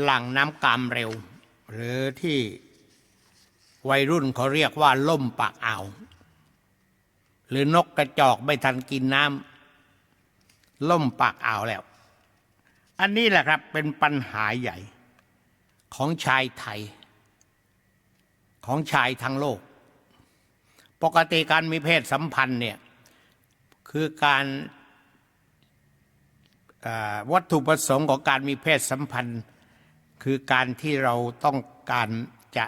หลั่งน้ำกามเร็ว หรือที่วัยรุ่นเขาเรียกว่าล่มปากอ่าว หรือนกกระจอกไม่ทันกินน้ำล่มปากอ่าวแล้ว อันนี้แหละครับเป็นปัญหาใหญ่ของชายไทย ของชายทั้งโลก ปกติการมีเพศสัมพันธ์เนี่ยคือการวัตถุประสงค์ของการมีเพศสัมพันธ์ คือการที่เราต้องการจะ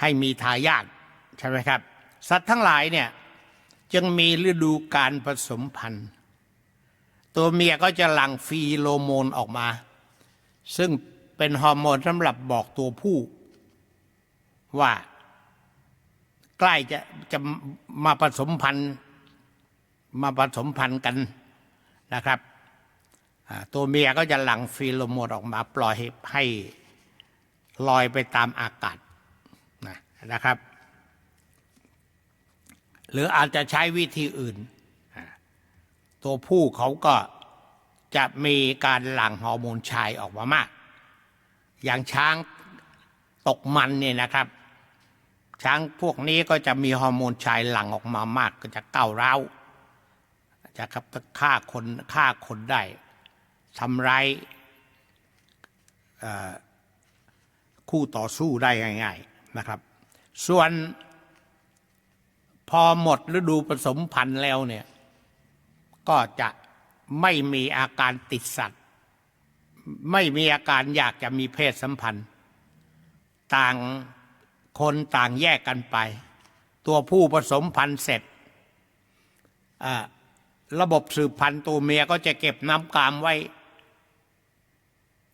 ให้มีทายาทใช่ไหมครับ สัตว์ทั้งหลายเนี่ยจึงมีฤดูการผสมพันธุ์ ตัวเมียก็จะหลั่งฟีโรโมนออกมา ซึ่งเป็นฮอร์โมนสำหรับบอกตัวผู้ ว่าใกล้จะจะมาผสมพันธุ์มาผสมพันธุ์กันนะครับ ตัวเมียก็จะหลั่งฟีโรโมนออกมาปล่อยให้ให้ลอยไปตามอากาศนะนะครับ หรืออาจจะใช้วิธีอื่น ตัวผู้เขาก็จะมีการหลั่งฮอร์โมนชายออกมามาก อย่างช้างตกมันเนี่ยนะครับ ช้างพวกนี้ก็จะมีฮอร์โมนชายหลั่งออกมามาก ก็จะก้าวร้าวจะครับฆ่าคนฆ่าคนได้ ทำร้ายคู่ต่อสู้ได้ง่าย ๆนะครับ ส่วนพอหมดฤดูผสมพันธุ์แล้วเนี่ย ก็จะไม่มีอาการติดสัตว์ ไม่มีอาการอยากจะมีเพศสัมพันธ์ ต่างคนต่างแยกกันไป ตัวผู้ผสมพันธุ์เสร็จระบบสืบพันธุ์ตัวเมียก็จะเก็บน้ำกามไว้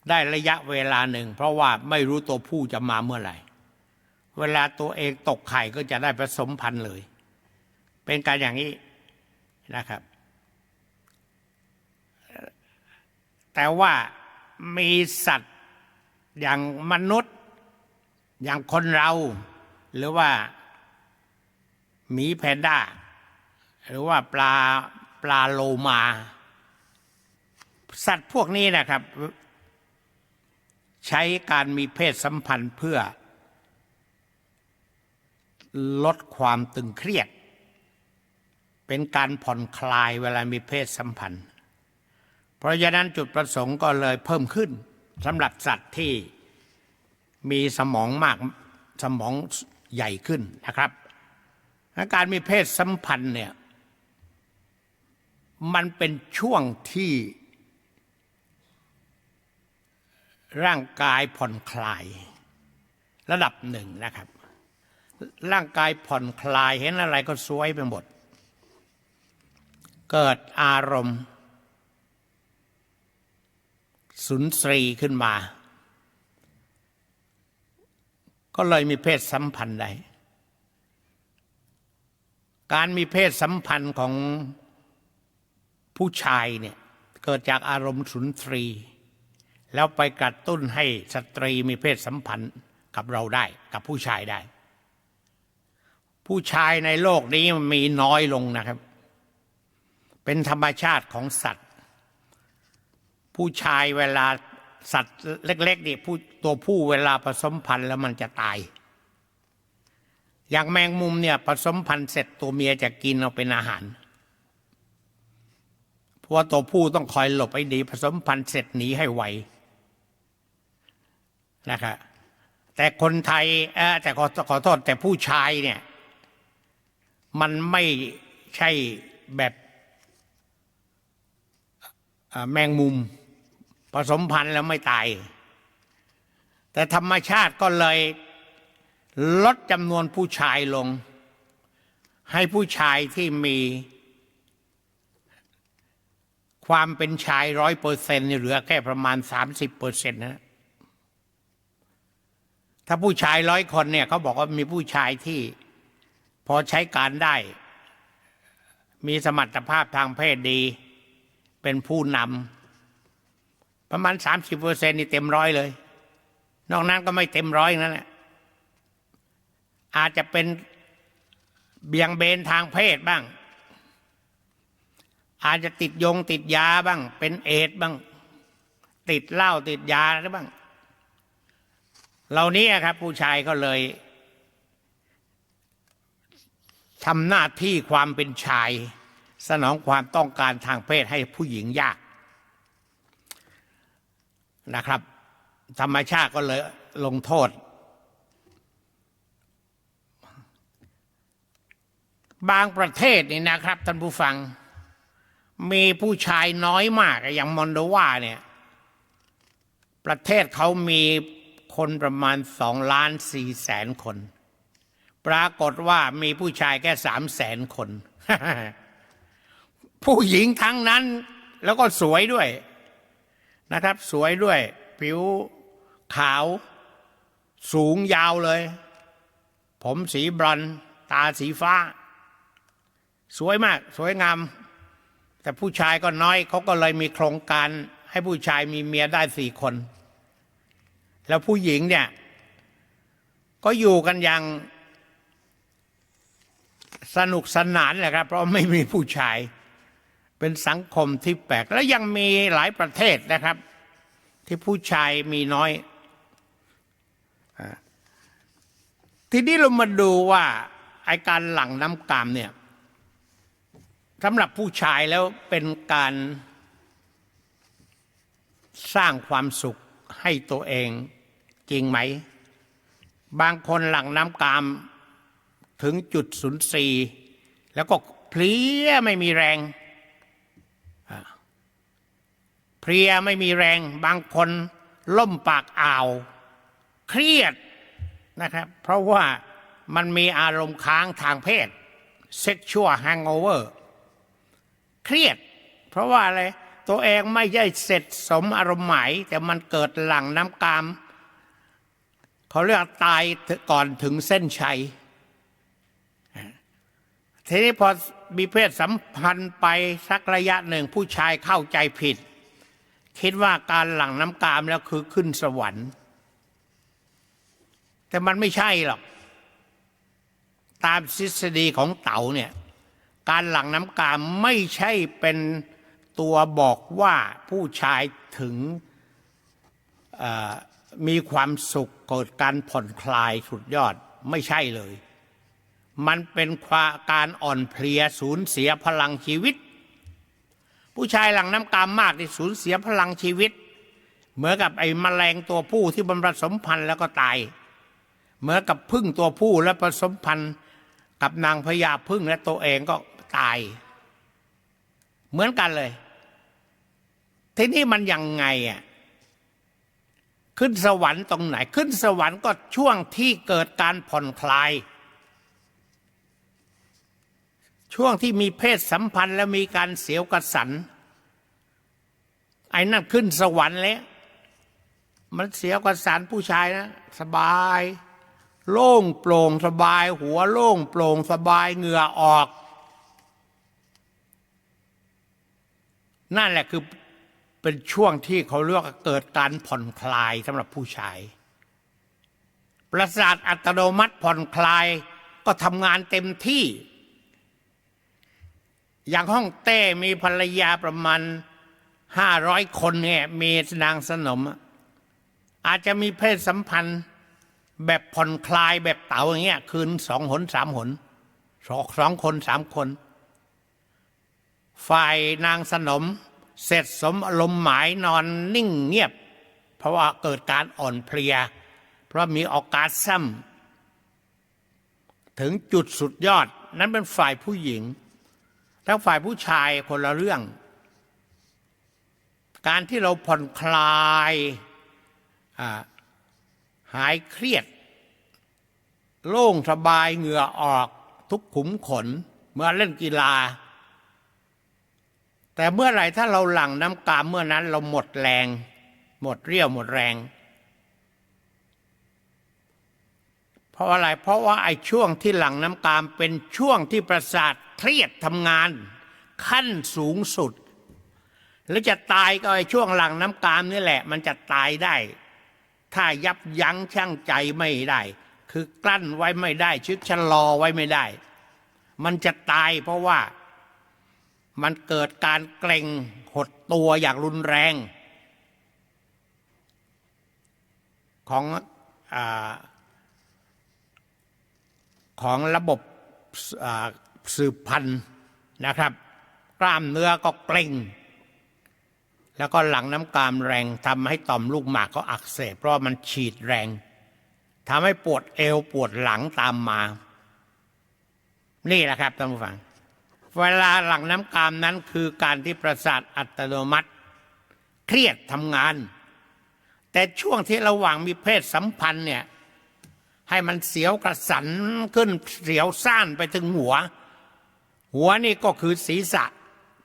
ได้ระยะเวลาหนึ่ง เพราะว่าไม่รู้ตัวผู้จะมาเมื่อไหร่ เวลาตัวเองตกไข่ก็จะได้ผสมพันธุ์เลย เป็นการอย่างนี้นะครับ แต่ว่ามีสัตว์อย่างมนุษย์อย่างคนเรา หรือว่าหมีแพนด้า หรือว่าปลาปลาโลมา สัตว์พวกนี้นะครับ ใช้การมีเพศสัมพันธ์เพื่อ ลดความตึงเครียด เป็นการผ่อนคลายเวลามีเพศสัมพันธ์ เพราะฉะนั้นจุดประสงค์ก็เลยเพิ่มขึ้นสำหรับสัตว์ที่มีสมองมากสมองใหญ่ขึ้นนะครับการมีเพศสัมพันธ์เนี่ยมันเป็นช่วงที่ ร่างกายผ่อนคลาย ระดับหนึ่งนะครับ ร่างกายผ่อนคลายเห็นอะไรก็สวยไปหมด เกิดอารมณ์สุนทรีขึ้นมา ก็เลยมีเพศสัมพันธ์ได้การมีเพศสัมพันธ์ของผู้ชายเนี่ย เกิดจากอารมณ์สุนทรีย์ แล้วไปกระตุ้นให้สตรีมีเพศสัมพันธ์กับเราได้ กับผู้ชายได้ ผู้ชายในโลกนี้มันมีน้อยลงนะครับ เป็นธรรมชาติของสัตว์ ผู้ชายเวลาสัตว์เล็กๆนี่ผู้ตัวผู้เวลาผสมพันธุ์แล้วมันจะตาย อย่างแมงมุมเนี่ยผสมพันธุ์เสร็จตัวเมียจะกินเอาเป็นอาหารเพราะว่าตัวผู้ต้องคอยหลบให้ดีผสมพันธุ์เสร็จหนีให้ไว นะครับแต่คนไทยแต่ขอขอโทษแต่ผู้ชายเนี่ยมันไม่ใช่แบบแมงมุมผสมพันธุ์แล้วไม่ตาย แต่ธรรมชาติก็เลยลดจำนวนผู้ชายลง ให้ผู้ชายที่มีความเป็นชายร้อยเปอร์เซ็นต์เหลือแค่ประมาณสามสิบเปอร์เซ็นต์นะ ถ้าผู้ชายร้อยคนเนี่ยเขาบอกว่ามีผู้ชายที่พอใช้การได้ มีสมรรถภาพทางเพศดี เป็นผู้นำประมาณสามสิบเปอร์เซ็นนี่เต็มร้อยเลย นอกนั้นก็ไม่เต็มร้อยนั่นแหละอาจจะเป็นเบี่ยงเบนทางเพศบ้าง อาจจะติดยงติดยาบ้าง เป็นเอดส์บ้าง ติดเหล้าติดยาอะไรบ้าง เหล่านี้ครับ ผู้ชายก็เลยทำหน้าที่ความเป็นชาย สนองความต้องการทางเพศให้ผู้หญิงยากนะครับ ธรรมชาติก็เลยลงโทษ บางประเทศนี่นะครับท่านผู้ฟัง มีผู้ชายน้อยมากอย่างมอนโดวาเนี่ย ประเทศเขามี คนประมาณสองล้านสี่แสนคน ปรากฏว่ามีผู้ชายแค่สามแสนคน ผู้หญิงทั้งนั้นแล้วก็สวยด้วยนะครับ สวยด้วย ผิวขาว สูงยาวเลย ผมสีบรอนตาสีฟ้า สวยมาก สวยงาม แต่ผู้ชายก็น้อยเขาก็เลยมีโครงการให้ผู้ชายมีเมียได้สี่คน แล้วผู้หญิงเนี่ย ก็อยู่กันอย่างสนุกสนานแหละครับ เพราะไม่มีผู้ชาย เป็นสังคมที่แปลก แล้วยังมีหลายประเทศนะครับ ที่ผู้ชายมีน้อยอทีนี้เรามาดูว่าไอการหลั่งน้ำกามเนี่ยสำหรับผู้ชายแล้วเป็นการสร้างความสุขให้ตัวเอง จริงไหม บางคนหลังน้ำกามถึงจุดศูนย์สี่แล้วก็เพลียไม่มีแรง เพลียไม่มีแรง บางคนล่มปากอ่าว เครียดนะครับ เพราะว่ามันมีอารมณ์ค้างทางเพศ sexual hangover เครียด เพราะว่าอะไร ตัวเองไม่ใช่เสร็จสมอารมณ์หมาย แต่มันเกิดหลังน้ำกาม เขาเรียกตายก่อนถึงเส้นชัยทีนี้พอมีเพศสัมพันธ์ไปสักระยะหนึ่งผู้ชายเข้าใจผิด คิดว่าการหลั่งน้ำกามแล้วคือขึ้นสวรรค์ แต่มันไม่ใช่หรอก ตามทฤษฎีของเต๋าเนี่ย การหลั่งน้ำกามไม่ใช่เป็นตัวบอกว่าผู้ชายถึง มีความสุขเกิดการผ่อนคลายสุดยอดไม่ใช่เลย มันเป็นความการอ่อนเพลียสูญเสียพลังชีวิต ผู้ชายหลังน้ำกามมากที่สูญเสียพลังชีวิต เหมือนกับไอ้แมลงตัวผู้ที่บรรผสมพันธุ์แล้วก็ตาย เหมือนกับพึ่งตัวผู้แล้วผสมพันธุ์กับนางพญาพึ่งและตัวเองก็ตาย เหมือนกันเลย ทีนี้มันยังไงอะ ขึ้นสวรรค์ตรงไหน ขึ้นสวรรค์ก็ช่วงที่เกิดการผ่อนคลาย ช่วงที่มีเพศสัมพันธ์แล้วมีการเสียวกระสันไอ้นั่นขึ้นสวรรค์แล้วมันเสียวกระสันผู้ชายนะ สบาย โล่งโปร่งสบาย หัวโล่งโปร่งสบายเหงื่อออก นั่นแหละคือ เป็นช่วงที่เขาเรียกว่าเกิดการผ่อนคลายสำหรับผู้ชายประสาทอัตโนมัติผ่อนคลายก็ทำงานเต็มที่ อย่างห้องเต้มีภรรยาประมาณห้าร้อยคนเนี่ยมีนางสนม อาจจะมีเพศสัมพันธ์แบบผ่อนคลายแบบเต๋าอย่างเงี้ย คืนสองหนสามหนสองสองคนสามคน ฝ่ายนางสนม เสร็จสมอารมณ์หมายนอนนิ่งเงียบ เพราะว่าเกิดการอ่อนเพลีย เพราะมีออกาสซ้ำถึงจุดสุดยอดนั้นเป็นฝ่ายผู้หญิง แล้วฝ่ายผู้ชายคนละเรื่อง การที่เราผ่อนคลายหายเครียด โล่งสบายเหงื่อออกทุกขุมขน เมื่อเล่นกีฬา แต่เมื่อไหร่ถ้าเราหลั่งน้ำกามเมื่อนั้นเราหมดแรง หมดเรี่ยวหมดแรง เพราะอะไรเพราะว่าไอ้ช่วงที่หลั่งน้ำกามเป็นช่วงที่ประสาทเครียดทำงาน ขั้นสูงสุด แล้วจะตายก็ไอ้ช่วงหลั่งน้ำกามนี่แหละ มันจะตายได้ ถ้ายับยั้งชั่งใจไม่ได้ คือกลั้นไว้ไม่ได้ชึกชะลอไว้ไม่ได้ มันจะตายเพราะว่า มันเกิดการเกร็งหดตัวอย่างรุนแรง ของอของระบบสืบพันธุ์นะครับ กล้ามเนื้อก็เกร็ง แล้วก็หลังน้ำกรามแรงทำให้ต่อมลูกหมากก็อักเสบเพราะมันฉีดแรงทำให้ปวดเอวปวดหลังตามมา นี่แหละครับท่านผู้ฟัง เวลาหลังน้ำกามนั้นคือการที่ประสาทอัตโนมัติ เครียดทำงาน แต่ช่วงที่ระหว่างมีเพศสัมพันธ์เนี่ยให้มันเสียวกระสันขึ้นเสียวซ่านไปถึงหัว หัวนี่ก็คือศีรษะ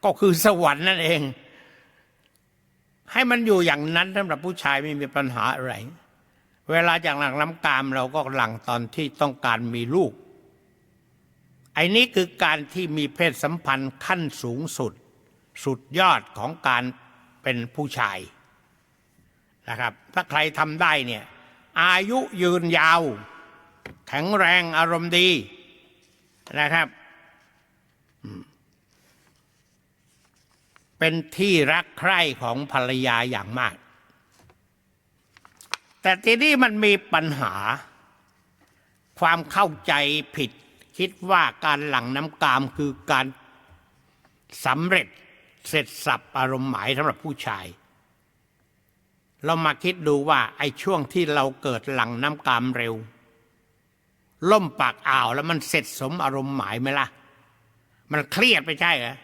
ก็คือสวรรค์นั่นเอง ให้มันอยู่อย่างนั้นสำหรับผู้ชายไม่มีปัญหาอะไร เวลาจากหลังน้ำกามเราก็หลังตอนที่ต้องการมีลูก อ้นี้คือการที่มีเพศสัมพันธ์ขั้นสูงสุด สุดยอดของการเป็นผู้ชายนะครับ ถ้าใครทำได้เนี่ย อายุยืนยาว แข็งแรงอารมณ์ดีนะครับ เป็นที่รักใคร่ของภรรยาอย่างมาก แต่ทีนี้มันมีปัญหา ความเข้าใจผิด คิดว่าการหลั่งน้ำกามคือการสำเร็จเสร็จสับอารมณ์หมายสำหรับผู้ชาย เรามาคิดดูว่าไอ้ช่วงที่เราเกิดหลังน้ำกามเร็ว ล่มปากอ่าวแล้วมันเสร็จสมอารมณ์หมายไหมล่ะ มันเครียดไปใช่เหรอ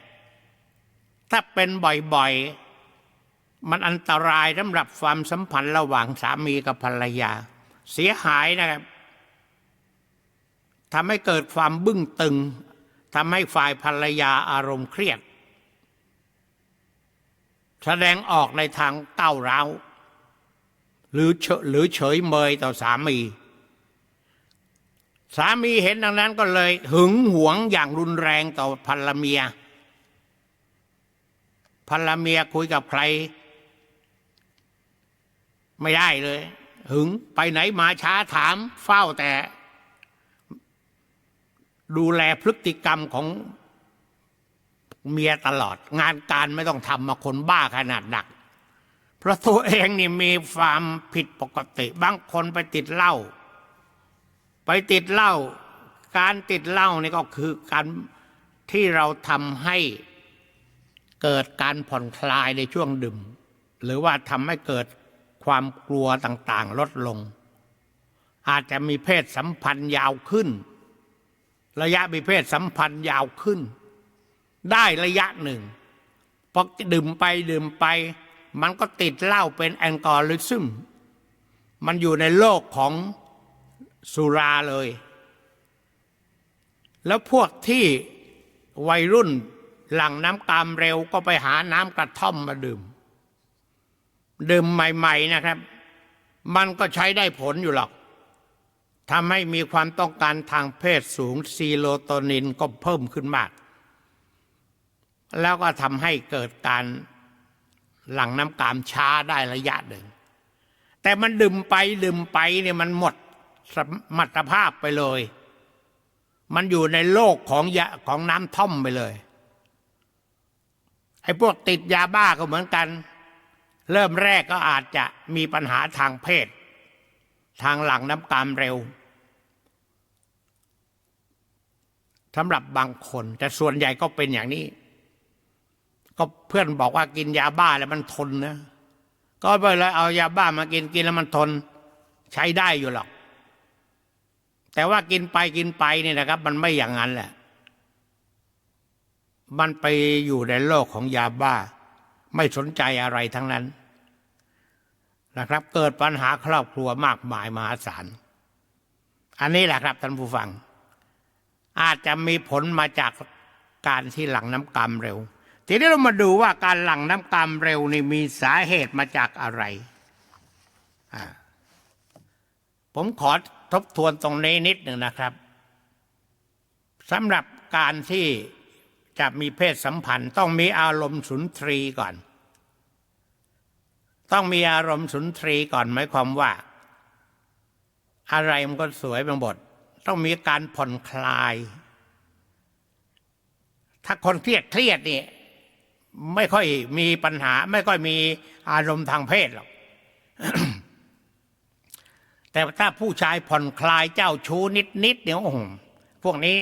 ถ้าเป็นบ่อยๆ มันอันตรายสำหรับความสัมพันธ์ระหว่างสามีกับภรรยา เสียหายนะครับ ทำให้เกิดความบึ้งตึงทำให้ฝ่ายภรรยาอารมณ์เครียด แสดงออกในทางเต้าร้าวหรือเฉหรือเฉยเมยต่อสามี สามีเห็นดังนั้นก็เลยหึงหวงอย่างรุนแรงต่อภรรเมียภรรเมียคุยกับใคร ไม่ได้เลย หึงไปไหนมาช้าถามเฝ้าแต่ ดูแลพฤติกรรมของเมียตลอด งานการไม่ต้องทำมาคนบ้าขนาดหนัก เพราะตัวเองนี่มีความผิดปกติ บางคนไปติดเหล้าไปติดเหล้าการติดเหล้านี่ก็คือการที่เราทำให้เกิดการผ่อนคลายในช่วงดื่ม หรือว่าทำให้เกิดความกลัวต่างๆ ลดลง อาจจะมีเพศสัมพันธ์ยาวขึ้น ระยะมีเพศสัมพันธ์ยาวขึ้น ได้ระยะหนึ่งพอดื่มไปดื่มไป มันก็ติดเหล้าเป็นแอลกอฮอลิซึมมันอยู่ในโลกของสุราเลย แล้วพวกที่วัยรุ่นหลังน้ำกามเร็วก็ไปหาน้ำกระท่อมมาดื่ม ดื่มใหม่ ๆนะครับ มันก็ใช้ได้ผลอยู่หรอก ทำให้มีความต้องการทางเพศสูงซีโรโทนินก็เพิ่มขึ้นมาก แล้วก็ทำให้เกิดการหลั่งน้ำกามช้าได้ระยะหนึ่ง แต่มันดื่มไปดื่มไปเนี่ยมันหมดสมรรถภาพไปเลย มันอยู่ในโลกของยาของน้ำท่อมไปเลยไอ้พวกติดยาบ้าก็เหมือนกัน เริ่มแรกก็อาจจะมีปัญหาทางเพศ ทางหลังน้ำกามเร็วสำหรับบางคน แต่ส่วนใหญ่ก็เป็นอย่างนี้ ก็เพื่อนบอกว่ากินยาบ้าแล้วมันทนนะ ก็ไปเลยเอายาบ้ามากินกินแล้วมันทน ใช้ได้อยู่หรอก แต่ว่ากินไปกินไปเนี่ยนะครับ มันไม่อย่างนั้นแหละ มันไปอยู่ในโลกของยาบ้า ไม่สนใจอะไรทั้งนั้น นะครับ เกิดปัญหาครอบครัวมากมายมหาศาล อันนี้แหละครับท่านผู้ฟัง อาจจะมีผลมาจากการที่หลังน้ำกรรมเร็ว ทีนี้เรามาดูว่าการหลังน้ำกรรมเร็วนี่มีสาเหตุมาจากอะไร ผมขอทบทวนตรงนี้นิดหนึ่งนะครับสำหรับการที่จะมีเพศสัมพันธ์ต้องมีอารมณ์สุนทรีก่อน ต้องมีอารมณ์สุนทรีก่อนหมายความว่า อะไรมันก็สวยไปหมดต้องมีการผ่อนคลาย ถ้าคนเครียดเครียดนี่ไม่ค่อยมีปัญหา ไม่ค่อยมีอารมณ์ทางเพศหรอกแต่ถ้าผู้ชายผ่อนคลายเจ้าชู้นิดๆเนี่ยโอ้โหพวกนี้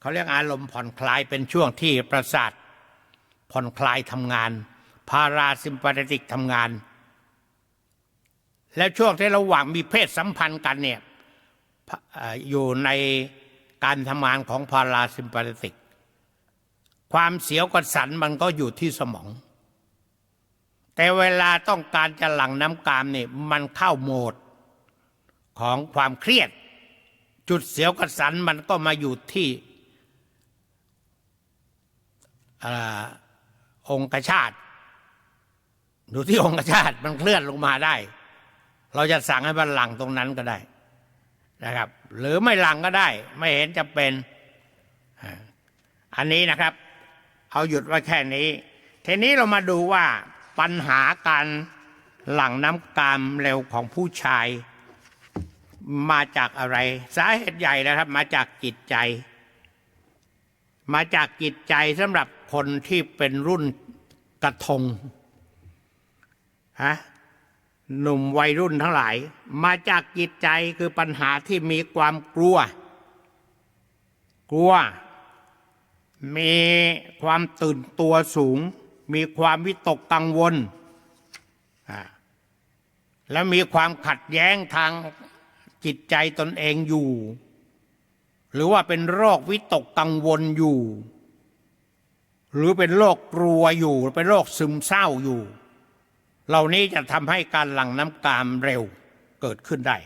เขาเรียกอารมณ์ผ่อนคลายเป็นช่วงที่ประสาทผ่อนคลายทำงาน พาราซิมปาติกทำงาน แล้วช่วงที่ระหว่างมีเพศสัมพันธ์กันเนี่ยอยู่ในการทำงานของพาราซิมปาติก ความเสียวกระสันมันก็อยู่ที่สมอง แต่เวลาต้องการจะหลั่งน้ำกามเนี่ยมันเข้าโหมดของความเครียด จุดเสียวกระสันมันก็มาอยู่ที่อองคชาต ดูที่องคชาตมันเคลื่อนลงมาได้ เราจะสั่งให้มันหลังตรงนั้นก็ได้นะครับ หรือไม่หลังก็ได้ ไม่เห็นจะเป็น อันนี้นะครับ เอาหยุดไว้แค่นี้ ทีนี้เรามาดูว่าปัญหาการหลั่งน้ำกามเร็วของผู้ชาย มาจากอะไร สาเหตุใหญ่นะครับ มาจากจิตใจ มาจากจิตใจสำหรับคนที่เป็นรุ่นกระทง ฮะหนุ่มวัยรุ่นทั้งหลาย มาจากจิตใจคือปัญหาที่มีความกลัว กลัว มีความตื่นตัวสูง มีความวิตกกังวล และมีความขัดแย้งทางจิตใจตนเองอยู่ หรือว่าเป็นโรควิตกกังวลอยู่ หรือเป็นโรคกลัวอยู่ เป็นโรคซึมเศร้าอยู่ เหล่านี้จะทำให้การหลั่งน้ำกามเร็วเกิดขึ้นได้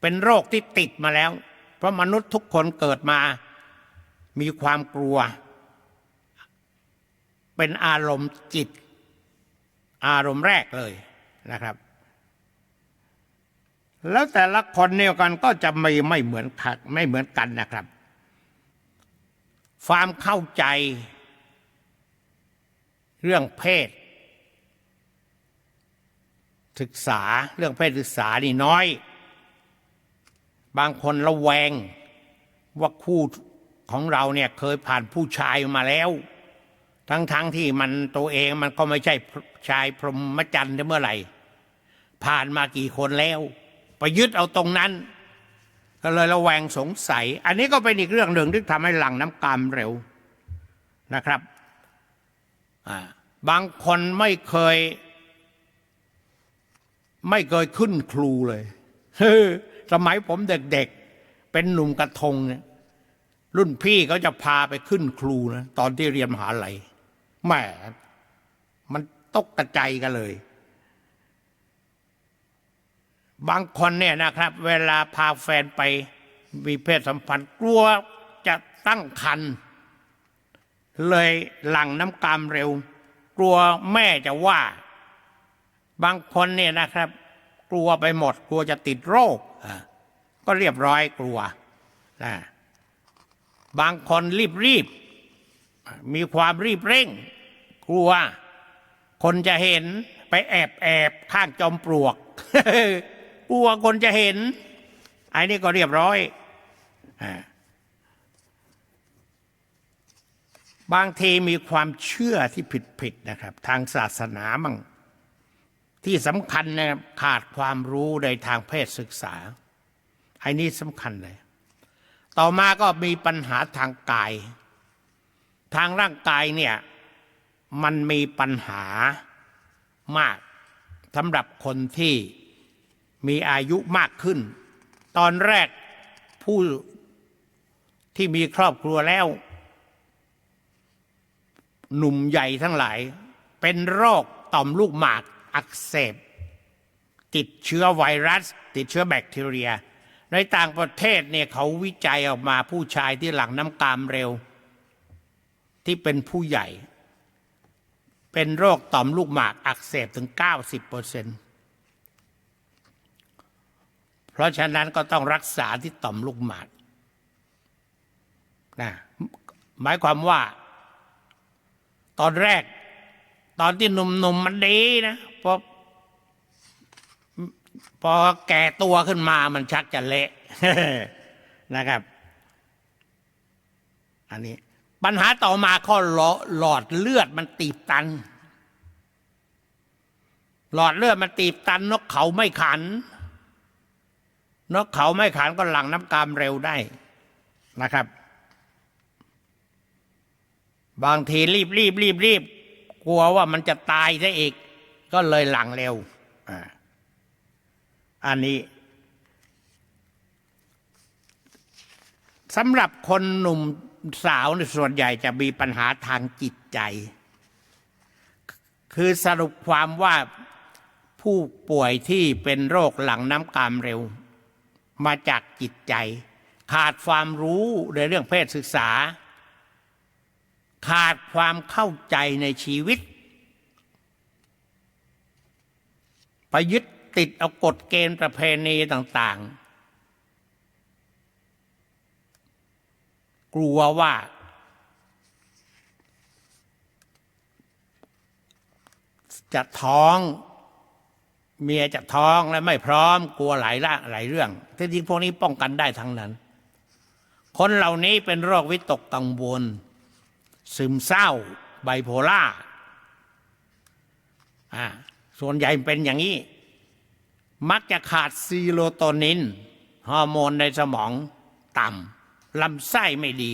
เป็นโรคที่ติดมาแล้ว เพราะมนุษย์ทุกคนเกิดมา มีความกลัว เป็นอารมณ์จิต อารมณ์แรกเลยนะครับ แล้วแต่ละคนเนี่ยกันก็จะไม่ไม่เหมือนกันไม่เหมือนกันนะครับ ความเข้าใจ เรื่องเพศ ศึกษาเรื่องเพศศึกษานี่น้อย บางคนระแวงว่าคู่ของเราเนี่ยเคยผ่านผู้ชายมาแล้ว ทั้งๆทที่มันตัวเองมันก็ไม่ใช่ชายพรหมจรรย์ได้เมื่อไหร่ ผ่านมากี่คนแล้วไปยึดเอาตรงนั้นก็เลยระแวงสงสัย อันนี้ก็เป็นอีกเรื่องหนึ่งที่ทำให้หลั่งน้ำกามเร็วนะครับบางคนไม่เคย ไม่เคยขึ้นครูเลยสมัยผมเด็กๆ เป็นหนุ่มกระทงเนี่ย รุ่นพี่เขาจะพาไปขึ้นครูนะตอนที่เรียนมหาลัยแหมมันตกกระใจกันเลย บางคนเนี่ยนะครับ เวลาพาแฟนไปมีเพศสัมพันธ์กลัวจะตั้งครรภ์เลยหลั่งน้ำกามเร็ว กลัวแม่จะว่า บางคนเนี่ยนะครับ กลัวไปหมด กลัวจะติดโรคก็เรียบร้อยกลัวนะบางคนรีบรีบมีความรีบเร่ง กลัว คนจะเห็นไปแอบแอบข้างจอมปลวกกลัวคนจะเห็นไอ้นี่ก็เรียบร้อยบางทีมีความเชื่อที่ผิดผิดๆนะครับ ทางศาสนามั่ง ที่สำคัญนะครับขาดความรู้ในทางเพศศึกษาไอ้นี่สำคัญเลย ต่อมาก็มีปัญหาทางกาย ทางร่างกายเนี่ยมันมีปัญหามากสำหรับคนที่มีอายุมากขึ้น ตอนแรกผู้ที่มีครอบครัวแล้ว หนุ่มใหญ่ทั้งหลาย เป็นโรคต่อมลูกหมาก อักเสบ ติดเชื้อไวรัส ติดเชื้อแบคทีเรีย ในต่างประเทศเนี่ยเขาวิจัยออกมาผู้ชายที่หลังน้ำกามเร็ว ที่เป็นผู้ใหญ่ เป็นโรคต่อมลูกหมากอักเสบถึง 90เปอร์เซ็นเพราะฉะนั้นก็ต้องรักษาที่ต่อมลูกหมากนะหมายความว่า ตอนแรก ตอนที่หนุ่มๆมมันดีนะพอพอแก่ตัวขึ้นมามันชักจะเละนะครับ อันนี้ ปัญหาต่อมาข้อหลอดเลือดมันตีบตัน หลอดเลือดมันตีบตัน นกเขาไม่ขัน นกเขาไม่ขันก็หลั่งน้ำกามเร็วได้นะครับ บางทีรีบรีบรีบรีบ กลัวว่ามันจะตายซะอีก ก็เลยหลังเร็วอันนี้สำหรับคนหนุ่มสาวในส่วนใหญ่จะมีปัญหาทางจิตใจ คือสรุปความว่าผู้ป่วยที่เป็นโรคหลังน้ำกามเร็ว มาจากจิตใจ ขาดความรู้ในเรื่องเพศศึกษา ขาดความเข้าใจในชีวิตไปยึดติดเอากฎเกณฑ์ประเพณีต่าง ๆ กลัวว่า จะท้อง เมียจะท้องและไม่พร้อม กลัวหลายละหลายเรื่องที่จริงพวกนี้ป้องกันได้ทั้งนั้น คนเหล่านี้เป็นโรควิตกกังวล ซึมเศร้า ไบโพล่าอ่าส่วนใหญ่เป็นอย่างนี้ มักจะขาดซีโรโทนิน ฮอร์โมนในสมองต่ำลำไส้ไม่ดี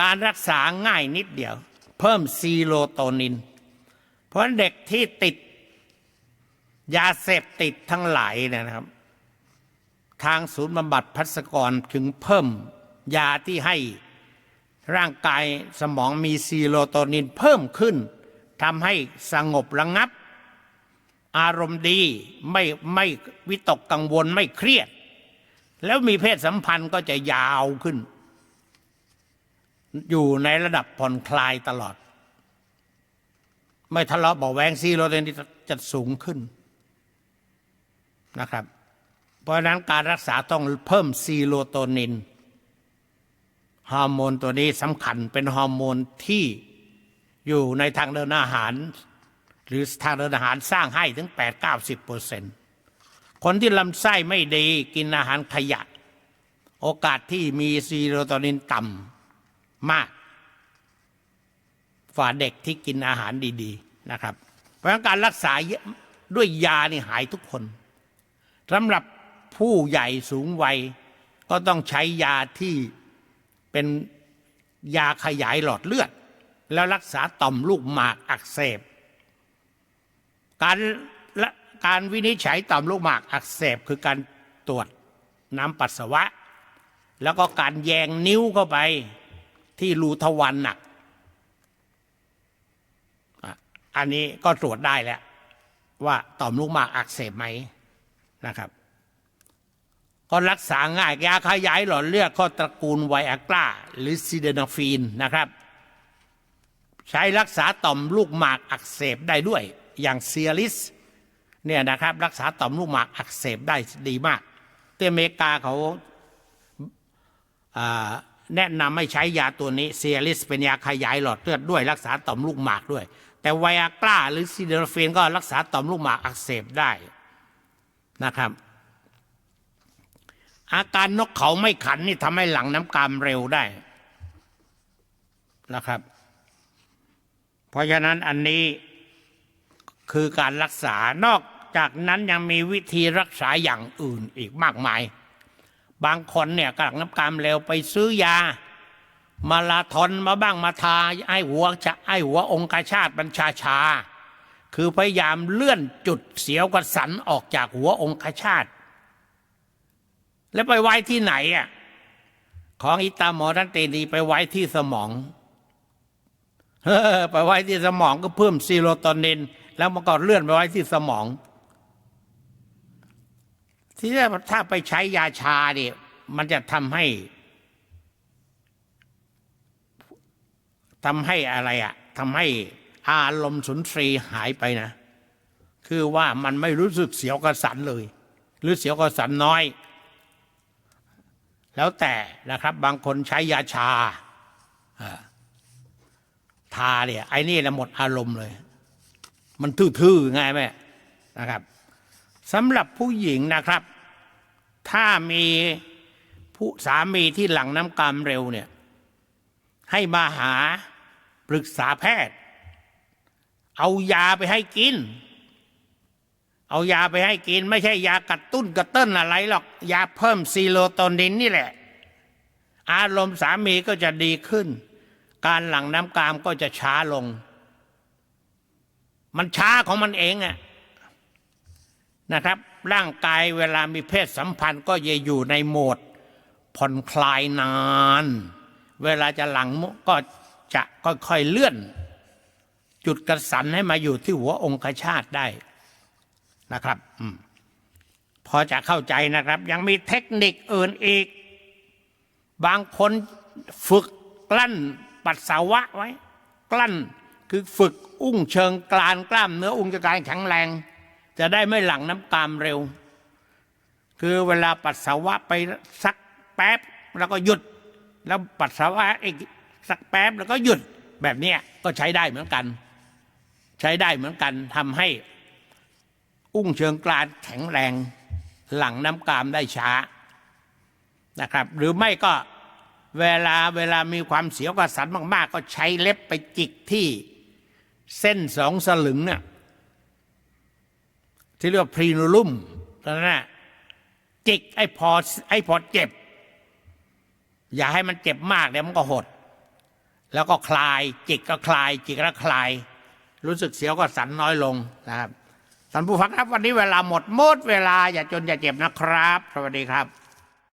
การรักษาง่ายนิดเดียว เพิ่มซีโรโทนิน เพราะเด็กที่ติด ยาเสพติดทั้งหลายนยนะครับ ทางศูนย์บำบัดพัสกรถึงเพิ่มยาที่ให้ ร่างกายสมองมีซีโรโทนินเพิ่มขึ้นทำให้สงบระงับ อารมณ์ดีไม่ไม่วิตกกังวลไม่เครียด แล้วมีเพศสัมพันธ์ก็จะยาวขึ้น อยู่ในระดับผ่อนคลายตลอด ไม่ทะเลาะเบาะแวงซีโรโทนินจะสูงขึ้นนะครับ เพราะนั้นการรักษาต้องเพิ่มซีโรโทนิน ฮอร์โมนตัวนี้สำคัญเป็นฮอร์โมนที่อยู่ในทางเดินอาหาร หรือทางเดินอาหารสร้างให้ถึง 8 9 0เปอร์เซ็นคนที่ลำไส้ไม่ดีกินอาหารขยะ โอกาสที่มีซีโรโทนินต่ำมากฝ่าเด็กที่กินอาหารดี ๆ นะครับ เพราะการรักษาด้วยยานี่หายทุกคนสำหรับผู้ใหญ่สูงวัยก็ต้องใช้ยาที่ เป็นยาขยายหลอดเลือด แล้วรักษาต่อมลูกหมากอักเสบ การละการวินิจฉัยต่อมลูกหมากอักเสบคือการตรวจน้ำปัสสาวะ แล้วก็การแยงนิ้วเข้าไปที่รูทวารหนัก อันนี้ก็ตรวจได้แล้ว ว่าต่อมลูกหมากอักเสบไหมนะครับ ก็รักษาง่ายยาขยายหลอดเลือดก็ตระกูลไวอากราหรือซิเดนาฟีนนะครับ ใช้รักษาต่อมลูกหมากอักเสบได้ด้วย อย่างเซียลิสเนี่ยนะครับรักษาต่อมลูกหมากอักเสบได้ดีมากที่อเมริกาเขาแนะนำไม่ใช้ยาตัวนี้เซียลิสเป็นยาขยายหลอดเลือดด้วย รักษาต่อมลูกหมากด้วย แต่ไวอากราหรือซิเดนาฟีนก็รักษาต่อมลูกหมากอักเสบได้นะครับ อาการนกเขาไม่ขันนี่ทำให้หลังน้ำกามเร็วได้นะครับ เพราะฉะนั้นอันนี้คือการรักษานอกจากนั้นยังมีวิธีรักษาอย่างอื่นอีกมากมาย บางคนเนี่ยกหลังน้ำกามเร็วไปซื้อยา มาลาทอนมาบ้างมาทาไอหัวจะไอหัวองคชาตบัญชาชา คือพยายามเลื่อนจุดเสียวกระสันออกจากหัวองคชาต แล้วไปไว้ที่ไหนอะของอิตาหมอทันเตนีไปไว้ที่สมองไปไว้ที่สมองก็เพิ่มซีโรโทนิน แล้วมันก็เลื่อนไปไว้ที่สมอง ที่ถ้าไปใช้ยาชาเนี่ยมันจะทำให้ทำให้อะไรอะทำให้อารมณ์สุนทรีหายไปนะ คือว่ามันไม่รู้สึกเสียวกระสันเลย หรือเสียวกระสันน้อย แล้วแต่นะครับบางคนใช้ยาชาทาเนี่ยไอ้นี่ละหมดอารมณ์เลย มันทื่อๆง่ายไหมนะครับสำหรับผู้หญิงนะครับ ถ้ามีผู้สามีที่หลังน้ำกามเร็วเนี่ย ให้มาหาปรึกษาแพทย์ เอายาไปให้กิน เอายาไปให้กิน ไม่ใช่ยากระตุ้นกระเต้นอะไรหรอก ยาเพิ่มซีโรโทนินนี่แหละ อารมณ์สามีก็จะดีขึ้น การหลั่งน้ำกามก็จะช้าลง มันช้าของมันเองอะนะครับ ร่างกายเวลามีเพศสัมพันธ์ก็จะอยู่ในโหมด ผ่อนคลายนาน เวลาจะหลังก็จะค่อยๆเลื่อน จุดกระสันให้มาอยู่ที่หัวองคชาตได้ นะครับอพอจะเข้าใจนะครับ ยังมีเทคนิคอื่นอีก บางคนฝึกกลั้นปัสสาวะไว้ กลั้นคือฝึกอุ้งเชิงกรานกล้ามเนื้ออุ้งเชิงกรานแข็งแรง จะได้ไม่หลั่งน้ำกามเร็ว คือเวลาปัสสาวะไปสักแป๊บแล้วก็หยุด แล้วปัสสาวะอีกสักแป๊บแล้วก็หยุดแบบนี้ก็ใช้ได้เหมือนกัน ใช้ได้เหมือนกันทำให้ อุ้งเชิงกรานแข็งแรง หลังน้ำกามได้ช้านะครับ หรือไม่ก็เวลาเวลามีความเสียวกระสันมาก ๆ ก็ใช้เล็บไปจิกที่เส้นสองสลึงเนี่ยที่เรียกว่าพรีนูลุ่มตอนนั้นนะจิกไอ้พอไอ้พอเจ็บ อย่าให้มันเจ็บมากเดี๋ยวมันก็หด แล้วก็คลายจิกก็คลาย จิกแล้วคลาย รู้สึกเสียวก็สันน้อยลงนะครับ ท่านผู้ฟังครับวันนี้เวลาหมดหมดเวลาอย่าจนอย่าเจ็บนะครับ สวัสดีครับ